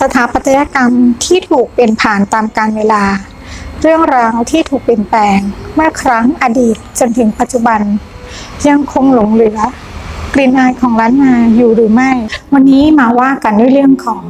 สถาปัตยกรรมที่ถูกเปลี่ยนผ่านตามกาลเวลา เรื่องราวที่ถูกเปลี่ยนแปลงเมื่อครั้งอดีตจนถึงปัจจุบัน ยังคงหลงเหลือกลิ่นอายของล้านนาอยู่หรือไม่ วันนี้มาว่ากันด้วยเรื่องของ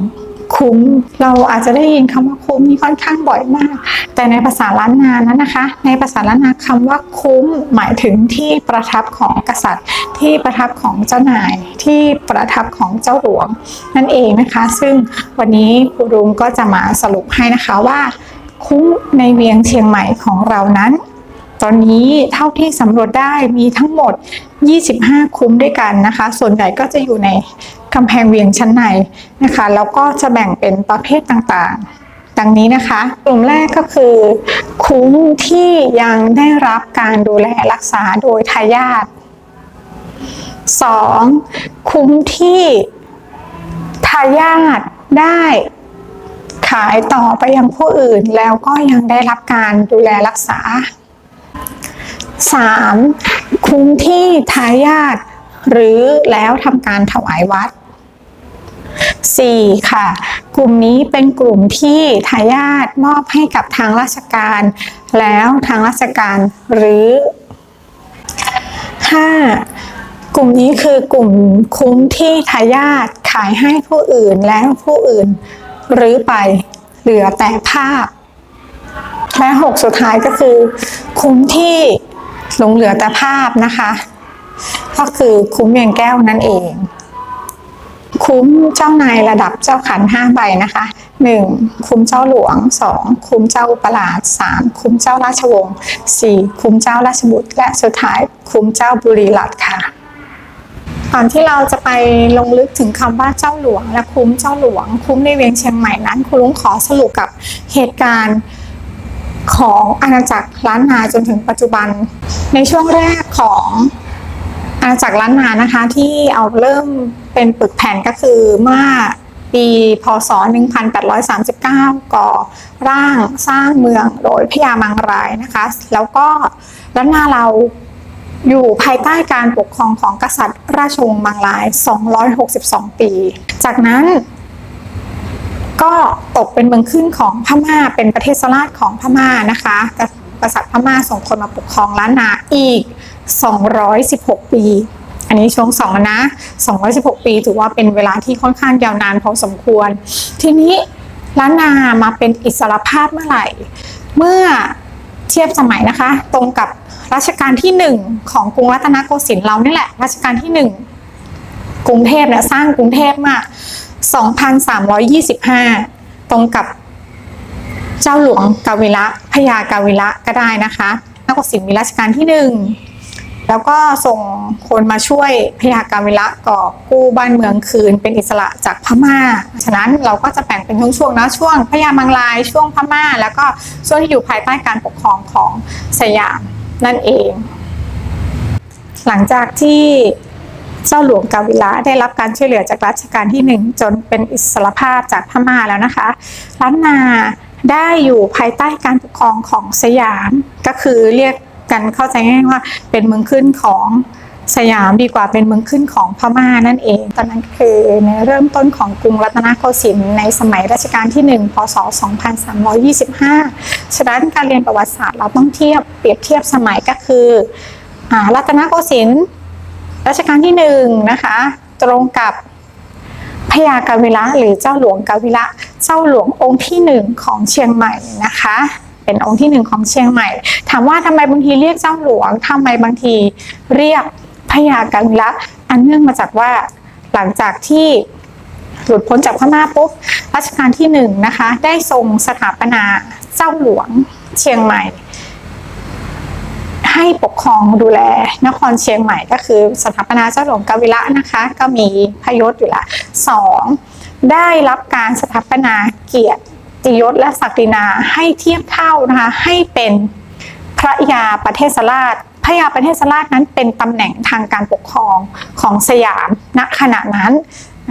คุ้ม เราอาจจะได้ยินคำว่าคุ้มนี่ค่อนข้างบ่อยมาก แต่ในภาษาล้านนานั้นนะคะ ในภาษาล้านนาคำว่าคุ้ม หมายถึงที่ประทับของกษัตริย์ ที่ประทับของเจ้านาย ที่ประทับของเจ้าหลวง นั่นเองนะคะ ซึ่งวันนี้ครูรุงก็จะมาสรุปให้นะคะว่าคุ้มในเวียงเชียงใหม่ของเรานั้น ตอนนี้เท่าที่สำรวจได้มีทั้งหมด 25 คุ้มด้วยกันนะคะ ส่วนใหญ่ก็จะอยู่ใน กำแพงเวียงชั้นในนะคะ แล้วก็จะแบ่งเป็นประเภทต่างๆ ดังนี้นะคะ กลุ่มแรกก็คือ คุ้มที่ยังได้รับการดูแลรักษาโดยทายาท 2. คุ้มที่ทายาทได้ขายต่อไปยังผู้อื่นแล้วก็ยังได้รับการดูแลรักษา 3. คุ้มที่ทายาท หรือแล้วทำการถวายวัด 4. ค่ะ กลุ่มนี้เป็นกลุ่มที่ทายาทมอบให้กับทางราชการ แล้วทางราชการหรือ 5. กลุ่มนี้คือกลุ่มคุ้มที่ทายาทขายให้ผู้อื่นแล้วผู้อื่นรื้อไปเหลือแต่ภาพ และหกสุดท้ายก็คือ คุ้มที่หลงเหลือแต่ภาพนะคะ ก็คือคุ้มเวียงแก้วนั่นเอง คุ้มเจ้านายระดับเจ้าขันห้าใบนะคะหนึ่งคุ้มเจ้าหลวงสองคุ้มเจ้าอุปราชสามคุ้มเจ้าราชวงศ์สี่คุ้มเจ้าราชบุตร และสุดท้ายคุ้มเจ้าบุรีรัตน์ค่ะก่อนที่เราจะไปลงลึกถึงคำว่าเจ้าหลวง และคุ้มเจ้าหลวง คุ้มในเวียงเชียงใหม่นั้นครูลุงขอสรุปกับเหตุการณ์ของอาณาจักรล้านนาจนถึงปัจจุบัน ในช่วงแรกของ อาณากล้านนานะคะที่เอาเริ่มเป็นปึกแผ่นก็คือเมื่อปีพศ 1839 ก่อร่างสร้างเมืองโดยพญามังรายนะคะ แล้วก็ล้านนาเราอยู่ภายใต้การปกครองของกษัตริย์ราชวงศ์มังราย 262 ปี จากนั้น ก็ตกเป็นเมืองขึ้นของพม่าเป็นประเทศสลาดของพม่านะคะ กษัตริย์พม่าส่งคนมาปกครองล้านนาอีก 216 ปี อันนี้ช่วงสองแล้วนะ 216 ปีถือว่าเป็นเวลาที่ค่อนข้างยาวนานพอสมควร ทีนี้ล้านนามาเป็นอิสรภาพเมื่อไหร่ เมื่อเทียบสมัยนะคะ ตรงกับรัชกาลที่หนึ่งของกรุงรัตนโกสินทร์เรานี่แหละ รัชกาลที่หนึ่งกรุงเทพเนี่ยสร้างกรุงเทพมา2,325 ตรงกับเจ้าหลวงกาวิระพญากาวิระก็ได้นะคะนกสินทร์มีรัชกาลที่หนึ่ง แล้วก็ส่งคนมาช่วยพญากาวิระกอบกู้บ้านเมืองคืนเป็นอิสระจากพม่า ฉะนั้นเราก็จะแบ่งเป็นช่วงๆนะช่วงพญามังรายช่วงพม่า แล้วก็ช่วงที่อยู่ภายใต้การปกครองของสยามนั่นเอง หลังจากที่เจ้าหลวงกาวิระได้รับการช่วยเหลือจากรัชกาลที่หนึ่งจนเป็นอิสรภาพจากพม่าแล้วนะคะล้านนาได้อยู่ภายใต้การปกครองของสยามก็คือเรียก กันเข้าใจง่ายว่าเป็นเมืองขึ้นของสยามดีกว่าเป็นเมืองขึ้นของพม่านั่นเอง ตอนนั้นคือในเริ่มต้นของกรุงรัตนโกสินทร์ในสมัยรัชกาลที่ 1 พศ 2325 ฉะนั้นการเรียนประวัติศาสตร์เราต้องเทียบเปรียบเทียบสมัยก็คืออรัตนโกสินทร์รัชกาลที่หนึ่งนะคะตรงกับพญากาวิระหรือเจ้าหลวงกาวิระเจ้าหลวงองค์ที่หนึ่งของเชียงใหม่นะคะ เป็นองค์ที่หนึ่งของเชียงใหม่ ถามว่าทำไมบางทีเรียกเจ้าหลวงทำไมบางทีเรียกพญากาวิระอันเนื่องมาจากว่าหลังจากที่หลุดพ้นจากพม่าปุ๊บรัชกาลที่หนึ่งนะคะ ได้ทรงสถาปนาเจ้าหลวงเชียงใหม่ ให้ปกครองดูแลนครเชียงใหม่ก็คือสถาปนาเจ้าหลวงกาวิระนะคะ ก็มีพยศอยู่ละสองได้รับการสถาปนาเกียรติ ยศและศักดินาให้เทียบเท่านะคะให้เป็นพระยาประเทศราชพระยาประเทศราชนั้นเป็นตำแหน่งทางการปกครองของสยามณขณะนั้น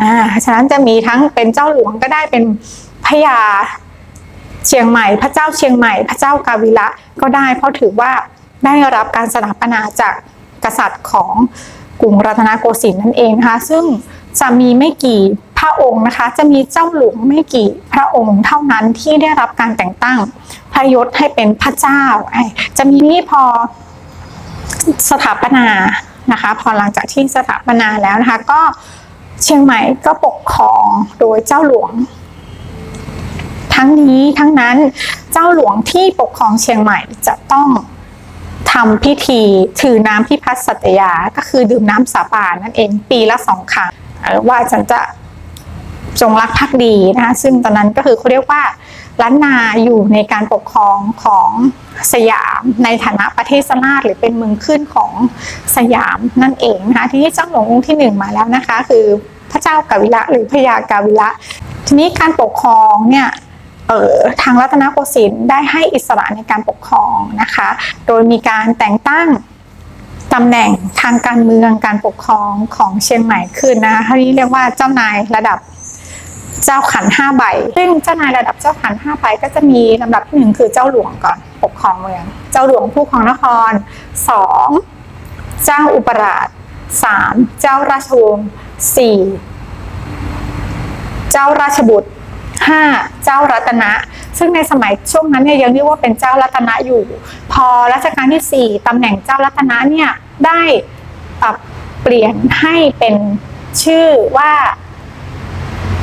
อ่าฉะนั้นจะมีทั้งเป็นเจ้าหลวงก็ได้เป็นพระยาเชียงใหม่ พระเจ้าเชียงใหม่ พระเจ้ากาวิระก็ได้ เพราะถือว่าได้รับการสถาปนาจากกษัตริย์ของกรุงรัตนโกสินทร์นั่นเองนะคะซึ่ง จะมีไม่กี่พระองค์นะคะ จะมีเจ้าหลวงไม่กี่พระองค์เท่านั้นที่ได้รับการแต่งตั้งพระยศให้เป็นพระเจ้า จะมีนี่พอสถาปนานะคะ พอหลังจากที่สถาปนาแล้วนะคะ ก็เชียงใหม่ก็ปกครองโดยเจ้าหลวง ทั้งนี้ทั้งนั้นเจ้าหลวงที่ปกครองเชียงใหม่จะต้องทำพิธีถือน้ำพิพัฒน์สัตยา ก็คือดื่มน้ำสาบานนั่นเองปีละสองครั้ง ว่าฉันจะจงรักภักดีนะคะซึ่งตอนนั้นก็คือเขาเรียกว่าล้านนาอยู่ในการปกครองของสยามในฐานะประเทศสลาดหรือเป็นเมืองขึ้นของสยามนั่นเองนะคะที่เจ้าหลวงองค์ที่หนึ่งมาแล้วนะคะ คือพระเจ้ากาวิระหรือพระยากาวิระทีนี้การปกครองเนี่ยเออทางรัตนโกสินทร์ได้ให้อิสระในการปกครองนะคะ โดยมีการแต่งตั้ง ตำแหน่งทางการเมืองการปกครองของเชียงใหม่ขึ้นนะคะที่เรียกว่าเจ้านายระดับเจ้าขันห้าใบ ซึ่งเจ้านายระดับเจ้าขันห้าใบก็จะมีลำดับที่หนึ่งคือเจ้าหลวงก่อนปกครองเมือง เจ้าหลวงผู้ครองนครสองเจ้าอุปราชสามเจ้าราชวงศ์สี่เจ้าราชบุตร 5. เจ้ารัตนะ ซึ่งในสมัยช่วงนั้นเนี่ยยังเรียกว่าเป็นเจ้ารัตนะอยู่ พอรัชกาลที่ 4ตำแหน่งเจ้ารัตนะเนี่ยได้ปรับเปลี่ยนให้เป็นชื่อว่า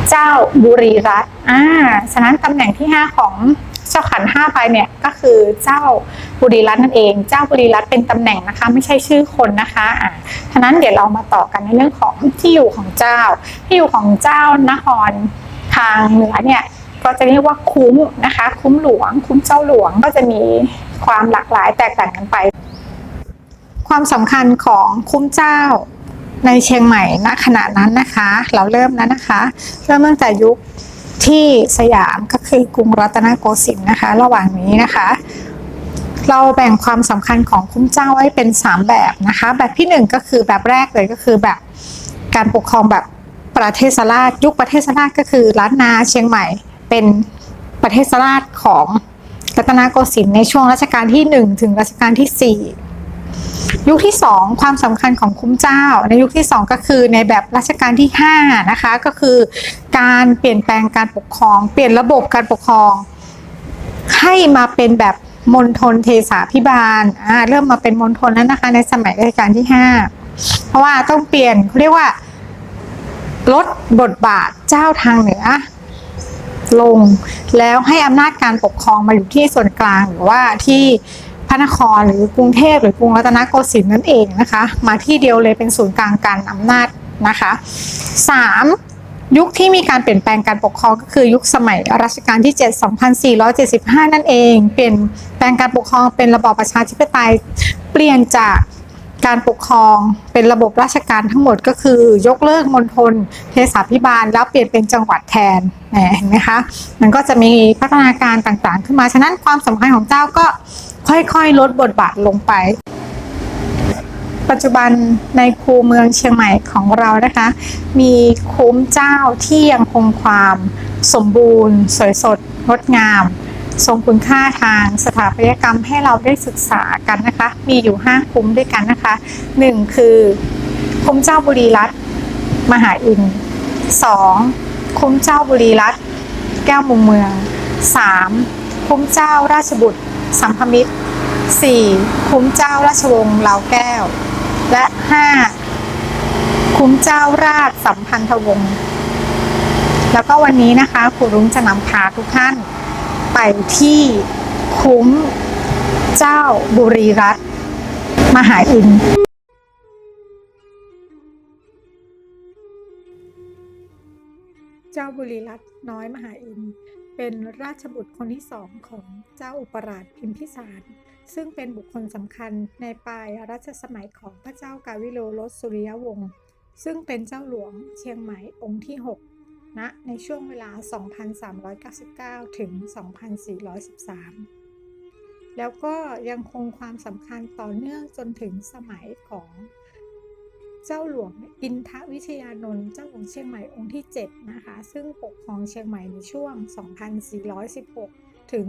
เจ้าบุรีรัตน์อ่าฉะนั้นตำแหน่งที่ 5 ของเจ้าขันห้าไปเนี่ยก็คือเจ้าบุรีรัตน์นั่นเอง เจ้าบุรีรัตน์เป็นตำแหน่งนะคะ ไม่ใช่ชื่อคนนะคะอ่าฉะนั้นเดี๋ยวเรามาต่อกันในเรื่องของที่อยู่ของเจ้า ที่อยู่ของเจ้านครทางเหนือเนี่ย ก็จะเรียกว่าคุ้มนะคะ คุ้มหลวง คุ้มเจ้าหลวงก็จะมีความหลากหลายแตกต่างกันไป ความสำคัญของคุ้มเจ้าในเชียงใหม่ณขณะนั้นนะคะ เราเริ่มแล้วนะคะ เริ่มตั้งแต่ยุคที่สยามก็คือกรุงรัตนโกสินทร์นะคะ ระหว่างนี้นะคะ เราแบ่งความสำคัญของคุ้มเจ้าไว้เป็น 3 แบบนะคะ แบบที่ 1 ก็คือแบบแรกเลยก็คือแบบการปกครองแบบประเทศสลาดยุคประเทศสลาดก็คือล้านนาเชียงใหม่ เป็นประเทศสลาดของรัตนโกสินทร์ในช่วงรัชกาลที่ 1 ถึงรัชกาลที่ 4 ยุคที่ 2 ความสำคัญของคุ้มเจ้า ในยุคที่ 2 ก็คือในแบบรัชกาลที่ 5 นะคะ ก็คือการเปลี่ยนแปลงการปกครอง เปลี่ยนระบบการปกครอง ให้มาเป็นแบบมณฑลเทสาพิบาลอ่าเริ่มมาเป็นมณฑลแล้วนะคะในสมัยรัชกาลที่ 5 เพราะว่าต้องเปลี่ยนเขาเรียกว่าลดบทบาทเจ้าทางเหนือ ลง แล้วให้อำนาจการปกครองมาอยู่ที่ส่วนกลางหรือว่าที่พระนครหรือกรุงเทพหรือกรุงรัตนโกสินทร์นั่นเองนะคะ มาที่เดียวเลยเป็นศูนย์กลางการอำนาจนะคะสามยุคที่มีการเปลี่ยนแปลงการปกครองก็คือยุคสมัยรัชกาลที่ 7 2475 นั่นเอง เปลี่ยนแปลงการปกครองเป็นระบอบประชาธิปไตยเปลี่ยนจาก การปกครองเป็นระบบราชการทั้งหมดก็คือยกเลิกมณฑลเทศาพิบาล แล้วเปลี่ยนเป็นจังหวัดแทนเห็นไหมคะ มันก็จะมีพัฒนาการต่างๆ ขึ้นมา ฉะนั้นความสำคัญของเจ้าก็ค่อยๆ ลดบทบาทลงไป ปัจจุบันในคูเมืองเชียงใหม่ของเรานะคะ มีคุ้มเจ้าที่ยังคงความสมบูรณ์ สวยสดงดงาม ทรงคุณค่าทางสถาปัตยกรรมให้เราได้ศึกษากันนะคะ มีอยู่ 5 คุ้มด้วยกันนะคะ 1 คือ คุ้มเจ้าบุรีรัตน์มหาอินทร์ 2. คุ้มเจ้าบุรีรัตน์แก้วมุมเมือง 3. คุ้มเจ้าราชบุตร สัมพมิตร 4. คุ้มเจ้าราชวงศ์ลาวแก้ว และ 5. คุ้มเจ้าราชสัมพันธวงศ์แล้วก็วันนี้นะคะครูรุ้งจะนำพาทุกท่าน ไปที่คุ้มเจ้าบุรีรัตน์มหาอิน เจ้าบุรีรัตน์น้อยมหาอิน เป็นราชบุตรคนที่สองของเจ้าอุปราชพิมพิสาร ซึ่งเป็นบุคคลสำคัญในปลายรัชสมัยของพระเจ้ากาวิโลรสสุริยวงศ์ซึ่งเป็นเจ้าหลวงเชียงใหม่องค์ที่ 6 ณในช่วงเวลา 2399 ถึง 2413 แล้วก็ยังคงความสำคัญต่อเนื่องจนถึงสมัยของเจ้าหลวงอินทวิทยานนท์เจ้าหลวงเชียงใหม่องค์ที่ 7 นะคะ ซึ่งปกครองเชียงใหม่ในช่วง 2416 ถึง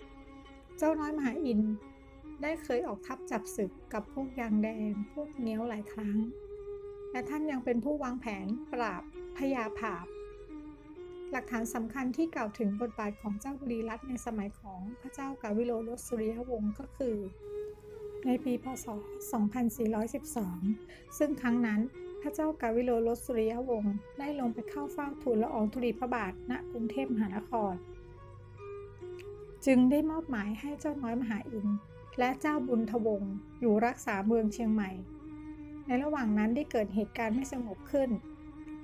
2440 เจ้าน้อยมหาอินได้เคยออกทัพจับศึกกับพวกยางแดง พวกเงี้ยวหลายครั้ง และท่านยังเป็นผู้วางแผนปราบ พญาผาบ หลักฐานสำคัญที่กล่าวถึงบทบาทของเจ้าบุรีรัตน์ในสมัยของพระเจ้ากาวิโลรสสุริยวงศ์ก็คือ ในปีพศ 2412 ซึ่งครั้งนั้นพระเจ้ากาวิโลรสสุริยวงศ์ได้ลงไปเข้าเฝ้าทูลละอองธุลีพระบาทณกรุงเทพมหานคร จึงได้มอบหมายให้เจ้าน้อยมหาอินและเจ้าบุญทวงศ์อยู่รักษาเมืองเชียงใหม่ ในระหว่างนั้นได้เกิดเหตุการณ์ไม่สงบขึ้น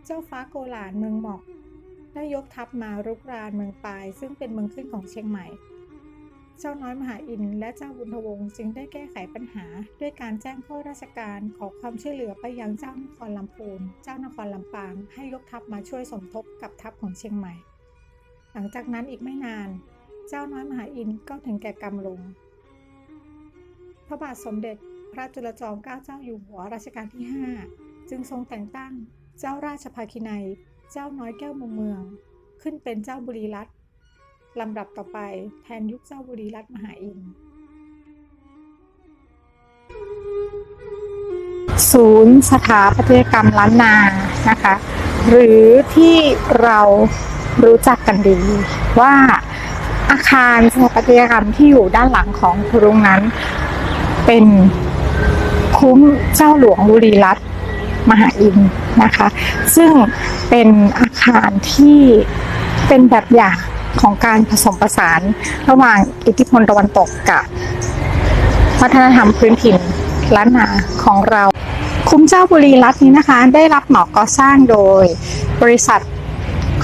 เจ้าฟ้าโกหลานเมืองหมอกได้ยกทัพมารุกรานเมืองปาย ซึ่งเป็นเมืองขึ้นของเชียงใหม่ เจ้าน้อยมหาอินและเจ้าบุญทวงศ์จึงได้แก้ไขปัญหา ด้วยการแจ้งข้อราชการขอความช่วยเหลือไปยังเจ้านครลำพูน เจ้านครลำปาง ให้ยกทัพมาช่วยสมทบกับทัพของเชียงใหม่ หลังจากนั้นอีกไม่นาน เจ้าน้อยมหาอินก็ถึงแก่กรรมลง พระบาทสมเด็จพระจุลจอมเกล้าเจ้าอยู่หัวรัชกาลที่ 5 จึงทรงแต่งตั้ง เจ้าราชภาคินัย เจ้าน้อยแก้วมุมเมือง ขึ้นเป็นเจ้าบุรีรัตน์ลำดับต่อไปแทนยุคเจ้าบุรีรัตน์มหาอินทร์ ศูนย์สถาปัตยกรรมล้านนานะคะ หรือที่เรารู้จักกันดีว่าอาคารสถาปัตยกรรมที่อยู่ด้านหลังของทุรุงนั้น เป็นคุ้มเจ้าหลวงบุรีรัตน์ มหาอินนะคะ ซึ่งเป็นอาคารที่เป็นแบบอย่างของการผสมผสานระหว่างอิทธิพลตะวันตกกับวัฒนธรรมพื้นถิ่นล้านนาของเรา คุ้มเจ้าบุรีรัตน์นี้นะคะ ได้รับเหมาก่อสร้างโดยบริษัท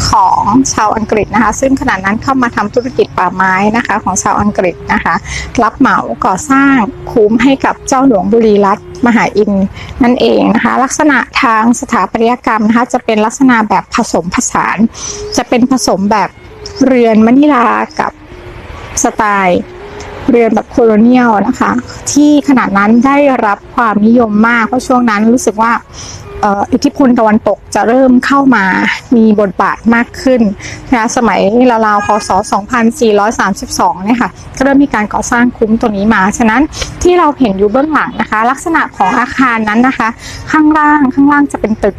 ของชาวอังกฤษนะคะ ซึ่งขณะนั้นเข้ามาทำธุรกิจป่าไม้นะคะของชาวอังกฤษนะคะ รับเหมาก่อสร้างคุ้มให้กับเจ้าหลวงบุรีรัตน์มหาอินนั่นเองนะคะ ลักษณะทางสถาปัตยกรรมนะคะจะเป็นลักษณะแบบผสมผสาน จะเป็นผสมแบบเรือนมะนิลากับสไตล์เรือนแบบโคโลเนียลนะคะ ที่ขณะนั้นได้รับความนิยมมากเพราะช่วงนั้นรู้สึกว่า อิทธิพลตะวันตกจะเริ่มเข้ามามีบทบาทมากขึ้นนะคะสมัยราวๆพศ 2432เนี่ยค่ะก็เริ่มมีการก่อสร้างคุ้มตัวนี้มา ฉะนั้นที่เราเห็นอยู่เบื้องหลังนะคะ ลักษณะของอาคารนั้นนะคะ ข้างล่างข้างล่างจะเป็นตึก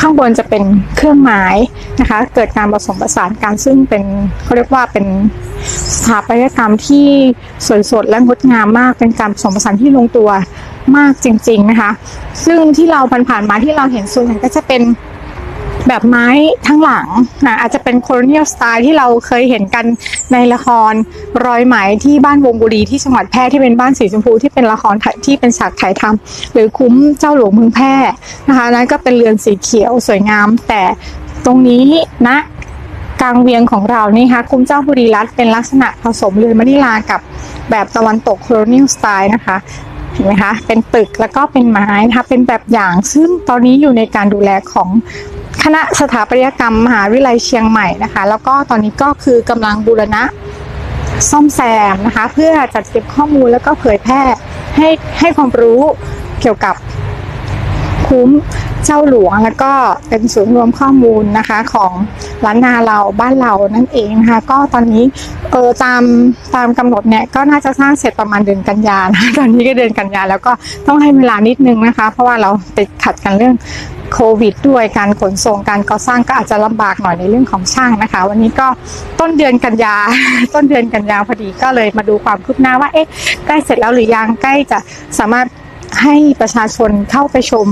ข้างบนจะเป็นเครื่องไม้นะคะ เกิดการผสมผสานกันซึ่งเป็นเขาเรียกว่าเป็นสถาปัตยกรรมที่สวยสดและงดงามมากเป็นการผสมผสานที่ลงตัว มากจริง ๆนะคะ ซึ่งที่เราผ่านๆมาที่เราเห็นส่วนใหญ่ก็จะเป็นแบบไม้ทั้งหลังนะอาจจะเป็นโคโลเนียลสไตล์ที่เราเคยเห็นกันในละครรอยไหมที่บ้านวงบุรีที่จังหวัดแพร่ที่เป็นบ้านสีชมพูที่เป็นละครถ่ายที่เป็นฉากถ่ายทำหรือคุ้มเจ้าหลวงเมืองแพร่นะคะนั้นก็เป็นเรือนสีเขียวสวยงาม แต่ตรงนี้นะกลางเวียงของเรานี่ค่ะคุ้มเจ้าบุรีรัตน์เป็นลักษณะผสมเรือนมะนิลากับแบบตะวันตกโคโลเนียลสไตล์นะคะ เห็นไหมคะ เป็นตึกแล้วก็เป็นไม้นะคะเป็นแบบอย่างซึ่งตอนนี้อยู่ในการดูแลของคณะสถาปัตยกรรมมหาวิทยาลัยเชียงใหม่นะคะ แล้วก็ตอนนี้ก็คือกำลังบูรณะซ่อมแซมนะคะ เพื่อจัดเก็บข้อมูลแล้วก็เผยแพร่ให้ให้ความรู้เกี่ยวกับ คุ้มเจ้าหลวง แล้วก็เป็นศูนย์รวมข้อมูลนะคะของล้านนาเราบ้านเรานั่นเองนะคะก็ตอนนี้เออตามตามกำหนดเนี่ยก็น่าจะสร้างเสร็จประมาณเดือนกันยานะตอนนี้ก็เดือนกันยาแล้วก็ต้องให้เวลานิดนึงนะคะ เพราะว่าเราติดขัดกันเรื่องโควิดด้วยการขนส่งการก่อสร้างก็อาจจะลำบากหน่อยในเรื่องของช่างนะคะ วันนี้ก็ต้นเดือนกันยา ต้นเดือนกันยาพอดีก็เลยมาดูความคืบหน้าว่าเอ๊ะใกล้เสร็จแล้วหรือยังใกล้จะสามารถ ให้ประชาชนเข้าไปชม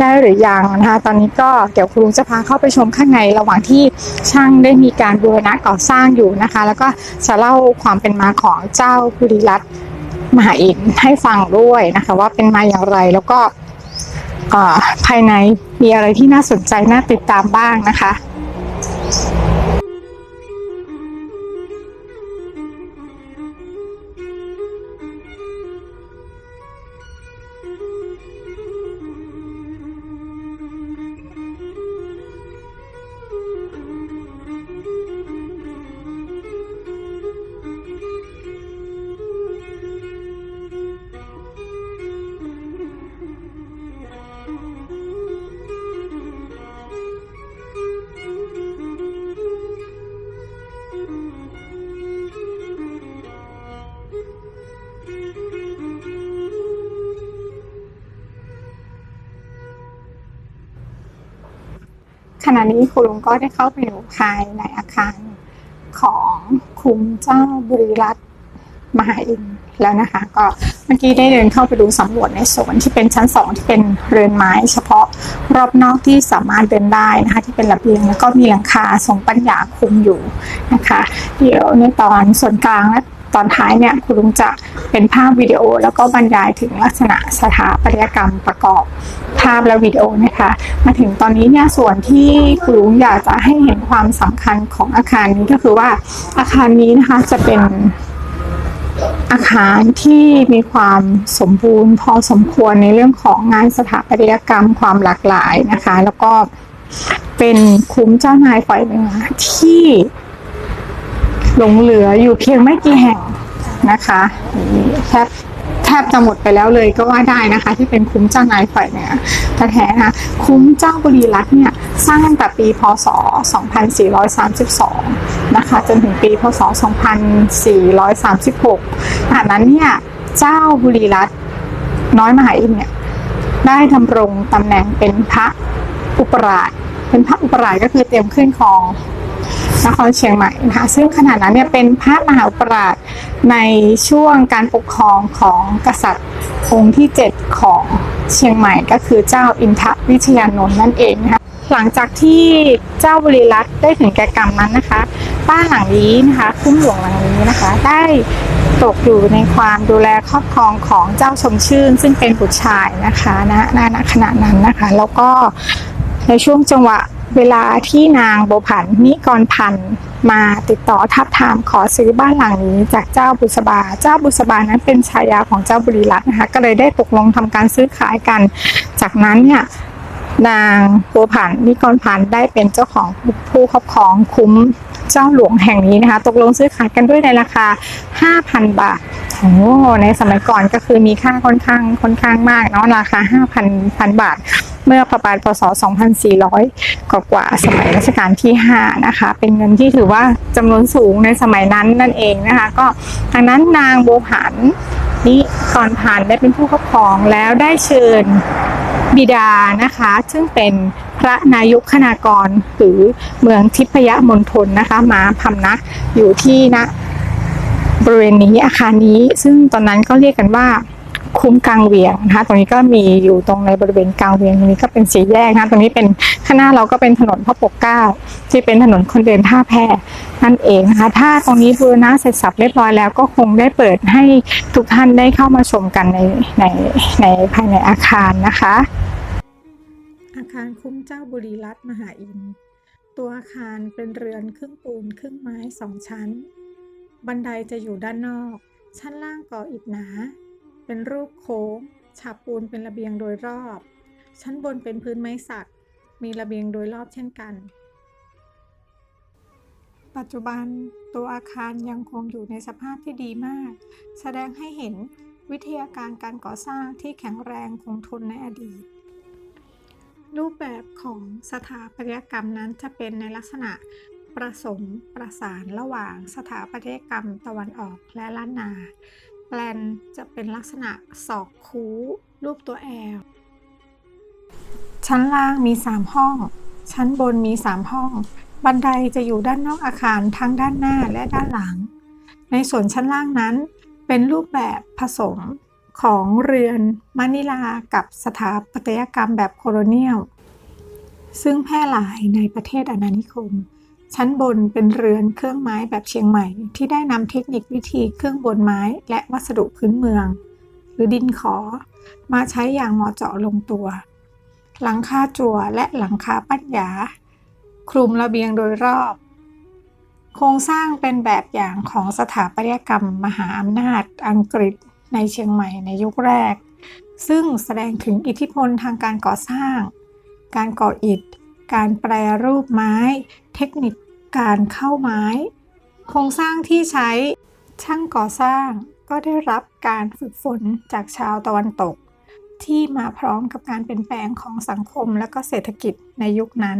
ได้หรือยังนะคะตอนนี้ก็เดี๋ยวครูจะพาเข้าไปชมข้างในระหว่างที่ช่างได้มีการบูรณะก่อสร้างอยู่นะคะ แล้วก็จะเล่าความเป็นมาของเจ้าบุรีรัตน์มหาอินให้ฟังด้วยนะคะ ว่าเป็นมาอย่างไรแล้วก็ภายในมีอะไรที่น่าสนใจน่าติดตามบ้างนะคะ ณะนี้คุณลุงก็ได้เข้าไปอยู่ภายในอาคารของคุ้มเจ้าบุรีรัตน์มหาอินแล้วนะคะ ก็เมื่อกี้ได้เดินเข้าไปดูสำรวจในโซนที่เป็นชั้นสองที่เป็นเรือนไม้ เฉพาะรอบนอกที่สามารถเดินได้นะคะที่เป็นระเบียงแล้วก็มีหลังคาทรงปัญญาคุมอยู่นะคะ เดี๋ยวในตอนส่วนกลางและ ตอนท้ายเนี่ยคุณลุงจะเป็นภาพวิดีโอ แล้วก็บรรยายถึงลักษณะสถาปัตยกรรมประกอบภาพและวิดีโอนะคะ มาถึงตอนนี้เนี่ยส่วนที่คุณลุงอยากจะให้เห็นความสำคัญของอาคารนี้ก็คือว่าอาคารนี้นะคะจะเป็นอาคารที่มีความสมบูรณ์พอสมควรในเรื่องของงานสถาปัตยกรรมความหลากหลายนะคะ แล้วก็เป็นคุ้มเจ้านายฝ่ายเหนือที่ หลงเหลืออยู่เพียงไม่กี่แห่งนะคะแทบแทบจะหมดไปแล้วเลยก็ว่าได้นะคะ ที่เป็นคุ้มเจ้านายฝ่ายเหนือแท้ๆนะคะคุ้มเจ้าบุรีรัตน์เนี่ยสร้างตั้งแต่ปีพศ 2432 นะคะ จนถึงปีพศ 2436ขณะนั้นเนี่ยเจ้าบุรีรัตน์น้อยมหาอินเนี่ยได้ดำรงตำแหน่งเป็นพระอุปราชเป็นพระอุปราชก็คือเตรียมขึ้นครอง นครเชียงใหม่นะคะซึ่งขณะนั้นเนี่ยเป็นพระมหาอุปราชในช่วงการปกครองของกษัตริย์องค์ที่ 7 ของเชียงใหม่ก็คือเจ้าอินทวิชยานนท์นั่นเองนะคะหลังจากที่เจ้าบรีรัตได้ถึงแก่กรรมนั้นนะคะบ้านหลังนี้นะคะคุ้มหลวงหลังนี้นะคะ ได้ตกอยู่ในความดูแลครอบครองของเจ้าชมชื่น ซึ่งเป็นบุตรชายนะคะณณณขณะนั้นนะคะ แล้วก็ในช่วงจังหวะ เวลาที่นางโบผันนิกรพันธ์มาติดต่อทับทามขอซื้อบ้านหลังนี้ จากเจ้าบุษบา เจ้าบุษบานั้นเป็นชายาของเจ้าบุรีรัตน์นะคะก็เลยได้ตกลงทำการซื้อขายกัน จากนั้นเนี่ยนางโบผันนิกรพันธ์ได้เป็นเจ้าของผู้ครอบครองคุ้ม เจ้าหลวงแห่งนี้นะคะ ตกลงซื้อขายกันด้วยในราคา 5,000 บาทโอ้ในสมัยก่อนก็คือมีค่าค่อนข้างค่อนข้างมากเนาะราคา 5,000พันบาท เมื่อประมาณพศ 2400 กว่ากว่าสมัยรัชกาลที่ 5 นะคะ เป็นเงินที่ถือว่าจำนวนสูงในสมัยนั้นนั่นเองนะคะ ก็ทางนั้นนางโบผันนี่ก่อนผ่านได้เป็นผู้ครอบครองแล้วได้เชิญบิดานะคะ ซึ่งเป็น พระนายกคณากรหรือเมืองทิพยมณฑลนะคะ มาพำนักอยู่ที่ณบริเวณนี้อาคารนี้ ซึ่งตอนนั้นก็เรียกกันว่าคุ้มกลางเวียงนะคะตรงนี้ก็มีอยู่ตรงในบริเวณกลางเวียงตรงนี้ก็เป็นสีแยกนะคะตรงนี้เป็นข้างหน้าเราก็เป็นถนนพระปกเก้าที่เป็นถนนคนเดินท่าแพนั่นเองนะคะ ถ้าตรงนี้บูรณะเสร็จสับเรียบร้อยแล้วก็คงได้เปิดให้ทุกท่านได้เข้ามาชมกันในในในภายในอาคารนะคะ อาคารคุ้มเจ้าบุรีรัตน์มหาอิน ตัวอาคารเป็นเรือนครึ่งปูนครึ่งไม้สองชั้น บันไดจะอยู่ด้านนอก ชั้นล่างก่ออิฐหนา เป็นรูปโค้ง ฉาบปูนเป็นระเบียงโดยรอบ ชั้นบนเป็นพื้นไม้สัก มีระเบียงโดยรอบเช่นกัน ปัจจุบันตัวอาคารยังคงอยู่ในสภาพที่ดีมาก แสดงให้เห็นวิทยาการการก่อสร้างที่แข็งแรงคงทนในอดีต รูปแบบของสถาปัตยกรรมนั้นจะเป็นในลักษณะประสมประสานระหว่างสถาปัตยกรรมตะวันออกและล้านนา แปลนจะเป็นลักษณะศอกคูรูปตัวแอล ชั้นล่างมี 3 ห้อง ชั้นบนมี 3 ห้อง บันไดจะอยู่ด้านนอกอาคารทั้งด้านหน้าและด้านหลัง ในส่วนชั้นล่างนั้นเป็นรูปแบบผสม ของเรือนมะนิลากับสถาปัตยกรรมแบบโคโลเนียล ซึ่งแพร่หลายในประเทศอาณานิคม ชั้นบนเป็นเรือนเครื่องไม้แบบเชียงใหม่ ที่ได้นำเทคนิควิธีเครื่องบนไม้และวัสดุพื้นเมือง หรือดินขอ มาใช้อย่างเหมาะเจาะลงตัว หลังคาจั่วและหลังคาปัญญาคลุมระเบียงโดยรอบ โครงสร้างเป็นแบบอย่างของสถาปัตยกรรมมหาอำนาจอังกฤษ ในเชียงใหม่ในยุคแรก ซึ่งแสดงถึงอิทธิพลทางการก่อสร้าง การก่ออิฐ การแปรรูปไม้ เทคนิคการเข้าไม้ โครงสร้างที่ใช้ช่างก่อสร้างก็ได้รับการฝึกฝนจากชาวตะวันตก ที่มาพร้อมกับการเปลี่ยนแปลงของสังคมและก็เศรษฐกิจในยุคนั้น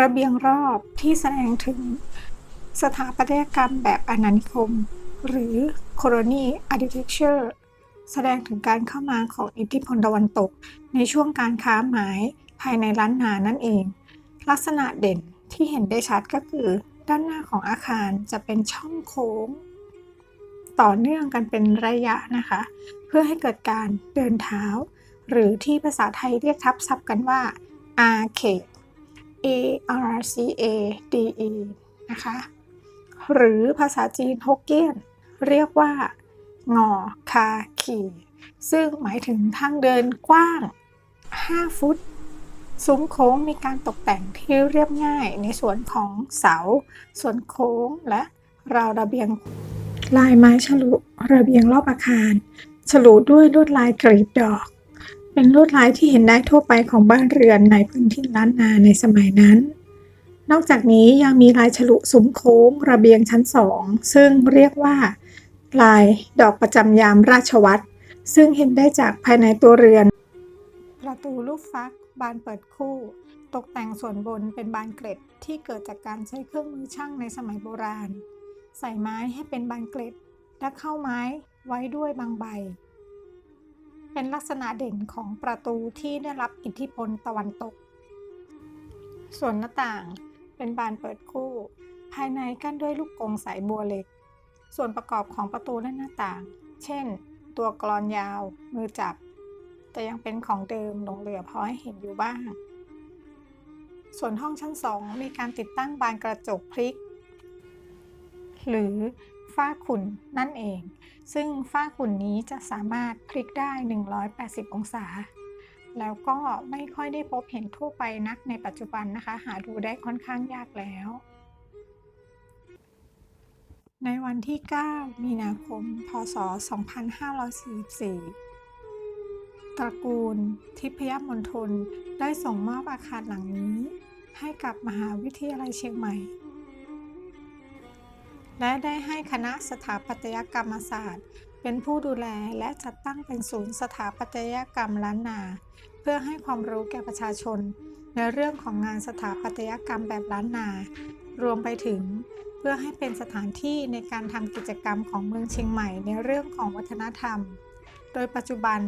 ระเบียงรอบที่แสดงถึงสถาปัตยกรรมแบบอาณานิคม หรือ colony architecture แสดงถึงการเข้ามาของอิทธิพลตะวันตก ในช่วงการค้าหมายภายในล้านนานั่นเอง ลักษณะเด่นที่เห็นได้ชัดก็คือ ด้านหน้าของอาคารจะเป็นช่องโค้ง ต่อเนื่องกันเป็นระยะนะคะ เพื่อให้เกิดการเดินเท้า หรือที่ภาษาไทยเรียกทับศัพท์กันว่า arcade A R C A D E นะคะ หรือภาษาจีนฮกเกี้ยน เรียกว่างอคาขี่ซึ่งหมายถึงทางเดินกว้าง 5 ฟุต ซุ้มโค้งมีการตกแต่งที่เรียบง่ายในส่วนของเสา ส่วนโค้งและราวระเบียงลายไม้ฉลุระเบียงรอบอาคาร ฉลุด้วยลวดลายกรีบดอก เป็นลวดลายที่เห็นได้ทั่วไปของบ้านเรือนในพื้นที่ล้านนาในสมัยนั้น นอกจากนี้ยังมีลายฉลุซุ้มโค้ง ระเบียงชั้นสองซึ่งเรียกว่า ลายดอกประจำยามราชวัตรซึ่งเห็นได้จากภายในตัวเรือน ประตูลูกฟักบานเปิดคู่ ตกแต่งส่วนบนเป็นบานเกล็ดที่เกิดจากการใช้เครื่องมือช่างในสมัยโบราณ ใส่ไม้ให้เป็นบานเกล็ด และเข้าไม้ไว้ด้วยบางใบ เป็นลักษณะเด่นของประตูที่ได้รับอิทธิพลตะวันตก ส่วนหน้าต่างเป็นบานเปิดคู่ ภายในกั้นด้วยลูกกรงสายบัวเหล็ก ส่วนประกอบของประตูและหน้าต่าง เช่น ตัวกรอนยาว มือจับ แต่ยังเป็นของเดิมหลงเหลือพอให้เห็นอยู่บ้าง ส่วนห้องชั้นสองมีการติดตั้งบานกระจกพลิก หรือฝ้าขุ่นนั่นเอง ซึ่งฝ้าขุ่นนี้จะสามารถพลิกได้ 180 องศา แล้วก็ไม่ค่อยได้พบเห็นทั่วไปนักในปัจจุบันนะคะ หาดูได้ค่อนข้างยากแล้ว ในวันที่ 9 มีนาคม พศ 2544 ตระกูล ทิพยมณฑลได้ส่งมอบอาคารหลังนี้ ให้กับมหาวิทยาลัยเชียงใหม่ และได้ให้คณะสถาปัตยกรรมศาสตร์ เป็นผู้ดูแลและจัดตั้งเป็นศูนย์สถาปัตยกรรมล้านนา เพื่อให้ความรู้แก่ประชาชน ในเรื่องของงานสถาปัตยกรรมแบบล้านนา รวมไปถึง พื่อให้เป็นสถานที่ในการทำกิจกรรมของเมืองเชียงใหม่ในเรื่องของวัฒนธรรม โดยปัจจุบัน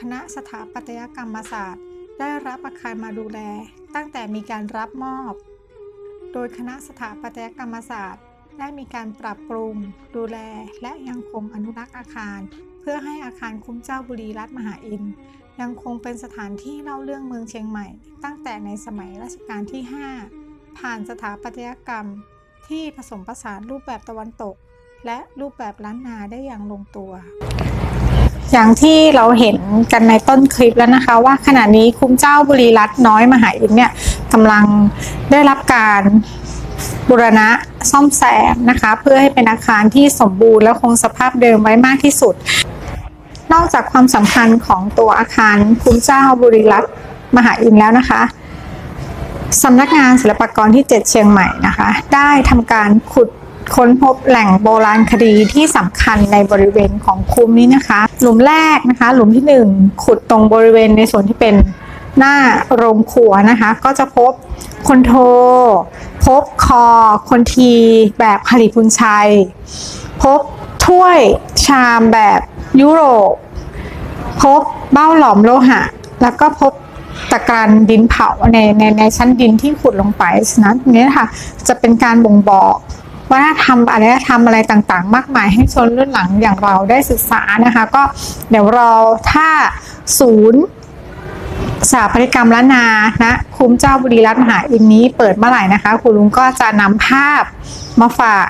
คณะสถาปัตยกรรมศาสตร์ ได้รับอาคารมาดูแล ตั้งแต่มีการรับมอบ โดยคณะสถาปัตยกรรมศาสตร์ ได้มีการปรับปรุง ดูแล และยังคงอนุรักษ์อาคาร เพื่อให้อาคารคุ้มเจ้าบุรีรัตน์มหาอิน ยังคงเป็นสถานที่เล่าเรื่องเมืองเชียงใหม่ ตั้งแต่ในสมัยรัชกาลที่ 5 ผ่านสถาปัตยกรรม ที่ผสมผสานรูปแบบตะวันตก และรูปแบบล้านนาได้อย่างลงตัว อย่างที่เราเห็นกันในต้นคลิปแล้วนะคะ ว่าขณะนี้คุ้มเจ้าบุรีรัตน์น้อยมหาอินเนี่ยกำลังได้รับการบูรณะซ่อมแซมนะคะ เพื่อให้เป็นอาคารที่สมบูรณ์และคงสภาพเดิมไว้มากที่สุด นอกจากความสำคัญของตัวอาคารคุ้มเจ้าบุรีรัตน์มหาอินแล้วนะคะ สำนักงานศิลปากรที่ 7 เชียงใหม่นะคะ ได้ทำการขุดค้นพบแหล่งโบราณคดีที่สำคัญในบริเวณของคุ้มนี้นะคะ หลุมแรกนะคะ หลุมที่ 1 ขุดตรงบริเวณในส่วนที่เป็นหน้าโรงครัวนะคะ ก็จะพบคนโท พบคอ คนทีแบบผลิพุนชัย พบถ้วยชามแบบยุโรป พบเบ้าหลอมโลหะ แล้วก็พบ ตะการดินเผาในในในชั้นดินที่ขุดลงไปฉะนั้นตรงนี้ค่ะ จะเป็นการบ่งบอกวัฒนธรรมอารยธรรมอะไรต่างๆ มากมายให้ชนรุ่นหลังอย่างเราได้ศึกษานะคะ ก็เดี๋ยวเราถ้าศูนย์สถาปัตยกรรมล้านนานะคุ้มเจ้าบุรีรัตน์มหาอินทร์นี้เปิดเมื่อไหร่นะคะคุณลุงก็จะนำภาพมาฝาก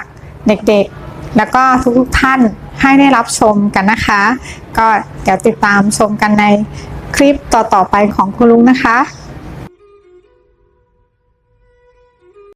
เด็กๆ แล้วก็ทุกๆท่านให้ได้รับชมกันนะคะ ก็เดี๋ยวติดตามชมกันใน คลิปต่อๆไปของคุณลุงนะคะ